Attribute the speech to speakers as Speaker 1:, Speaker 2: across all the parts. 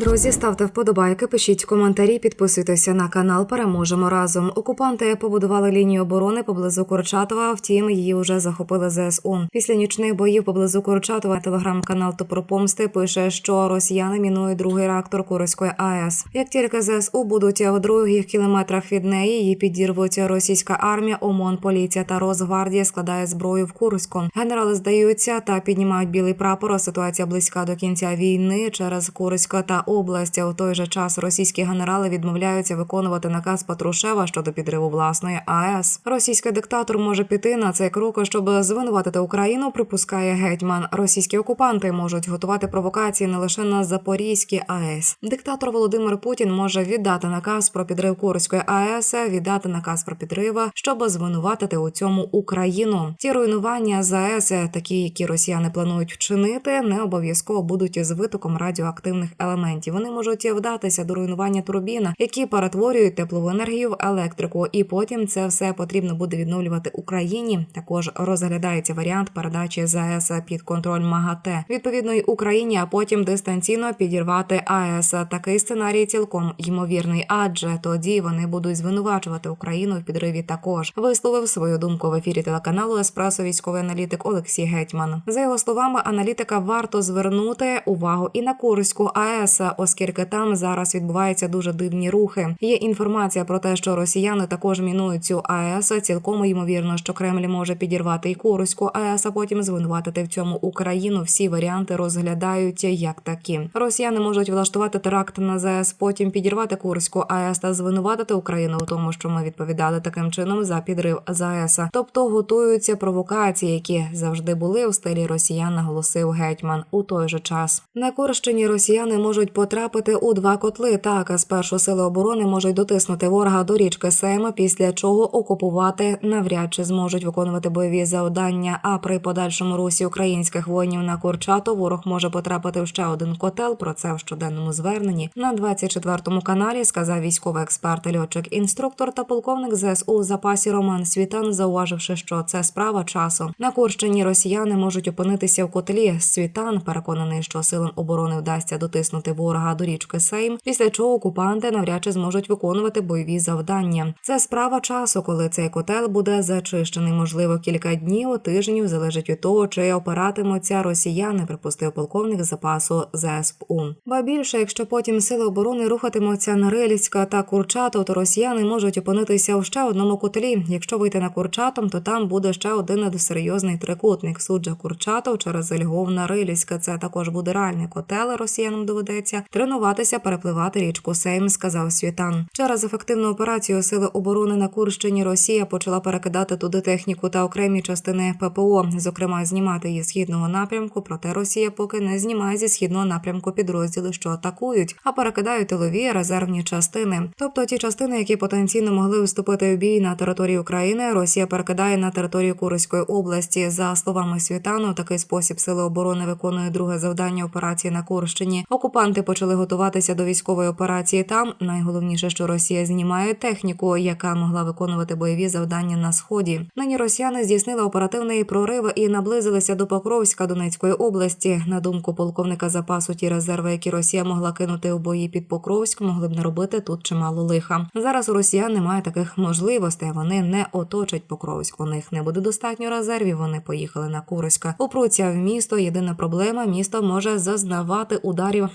Speaker 1: Друзі, ставте вподобайки, пишіть коментарі, підписуйтеся на канал. Переможемо разом. Окупанти побудували лінію оборони поблизу Курчатова. Втім, її вже захопили ЗСУ. Після нічних боїв поблизу Курчатова телеграм-канал Топропомсти пише, що росіяни мінують другий реактор Курської АЕС. Як тільки ЗСУ будуть в других кілометрах від неї, її підірвуть російська армія, ОМОН, поліція та Росгвардія складає зброю в Курську. Генерали здаються та піднімають білий прапор. Ситуація близька до кінця війни через Курська та область. У той же час російські генерали відмовляються виконувати наказ Патрушева щодо підриву власної АЕС. Російський диктатор може піти на цей крок, щоб звинуватити Україну. Припускає гетьман. Російські окупанти можуть готувати провокації не лише на Запорізькій АЕС. Диктатор Володимир Путін може віддати наказ про підрив Курської АЕС, віддати наказ про підрив, щоб звинуватити у цьому Україну. Ті руйнування ЗАЕС, такі, які росіяни планують вчинити, не обов'язково будуть з витоком радіоактивних елементів. Вони можуть вдатися до руйнування турбін, які перетворюють теплову енергію в електрику, і потім це все потрібно буде відновлювати Україні. Також розглядається варіант передачі ЗАЕС під контроль МАГАТЕ відповідної Україні, а потім дистанційно підірвати АЕС. Такий сценарій цілком ймовірний, адже тоді вони будуть звинувачувати Україну в підриві. Також висловив свою думку в ефірі телеканалу Еспресо військовий аналітик Олексій Гетьман. За його словами, аналітика варто звернути увагу і на Курську АЕС, оскільки там зараз відбуваються дуже дивні рухи. Є інформація про те, що росіяни також мінують цю АЕС. Цілком ймовірно, що Кремль може підірвати і Курську АЕС, а потім звинуватити в цьому Україну. Всі варіанти розглядають як такі. Росіяни можуть влаштувати теракт на ЗАЕС, потім підірвати Курську АЕС та звинуватити Україну у тому, що ми відповідали таким чином за підрив ЗАЕС. Тобто готуються провокації, які завжди були у стилі росіян, наголосив гетьман. У той же час на Курщині росіяни можуть потрапити у два котли. Так спершу сили оборони можуть дотиснути ворога до річки Сейма, після чого окупувати навряд чи зможуть виконувати бойові завдання. А при подальшому русі українських воїнів на Курчату ворог може потрапити в ще один котел. Про це в щоденному зверненні на 24-му каналі сказав військовий експерт, льотчик, інструктор та полковник ЗСУ у запасі Роман Світан, зауваживши, що це справа часу. На Курщині росіяни можуть опинитися в котлі. Світан переконаний, що силам оборони вдасться дотиснути ворога до річки Сейм, після чого окупанти навряд чи зможуть виконувати бойові завдання. Це справа часу, коли цей котел буде зачищений. Можливо, кілька днів, тижнів залежить від того, чи опиратимуться росіяни, припустив полковник запасу ЗСПУ. Ба більше, якщо потім сили оборони рухатимуться на Рильська та Курчатов, то росіяни можуть опинитися в ще одному котлі. Якщо вийти на Курчатом, то там буде ще один серйозний трикутник. Суджа Курчатов через Львов на Рильська. Це також буде реальний котел. Росіянам доведеться тренуватися перепливати річку Сейм, сказав Світан. Через ефективну операцію сили оборони на Курщині Росія почала перекидати туди техніку та окремі частини ППО, зокрема знімати її східного напрямку. Проте Росія поки не знімає зі східного напрямку підрозділи, що атакують, а перекидають тилові резервні частини. Тобто ті частини, які потенційно могли вступити в бій на території України, Росія перекидає на територію Курської області. За словами Світану, такий спосіб сили оборони виконує друге завдання операції на Курщині. Окупанти почали готуватися до військової операції. Там найголовніше, що Росія знімає техніку, яка могла виконувати бойові завдання на сході. Нині росіяни здійснили оперативний прорив і наблизилися до Покровська Донецької області. На думку полковника запасу, ті резерви, які Росія могла кинути у бої під Покровськ, могли б не робити тут чимало лиха. Зараз у росіян немає таких можливостей. Вони не оточать Покровськ. У них не буде достатньо резервів. Вони поїхали на Курська. Упруться в місто. Єдина проблема місто може зазнавати ударів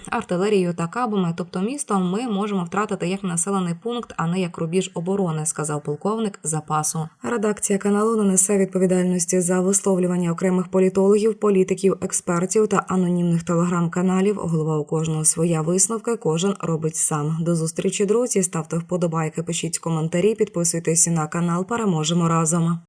Speaker 1: артилерією та кабами. Тобто, місто ми можемо втратити як населений пункт, а не як рубіж оборони, сказав полковник запасу. Редакція каналу не несе відповідальності за висловлювання окремих політологів, політиків, експертів та анонімних телеграм-каналів. Голова у кожного своя висновка. Кожен робить сам. До зустрічі, друзі. Ставте вподобайки, пишіть коментарі, підписуйтесь на канал. Переможемо разом.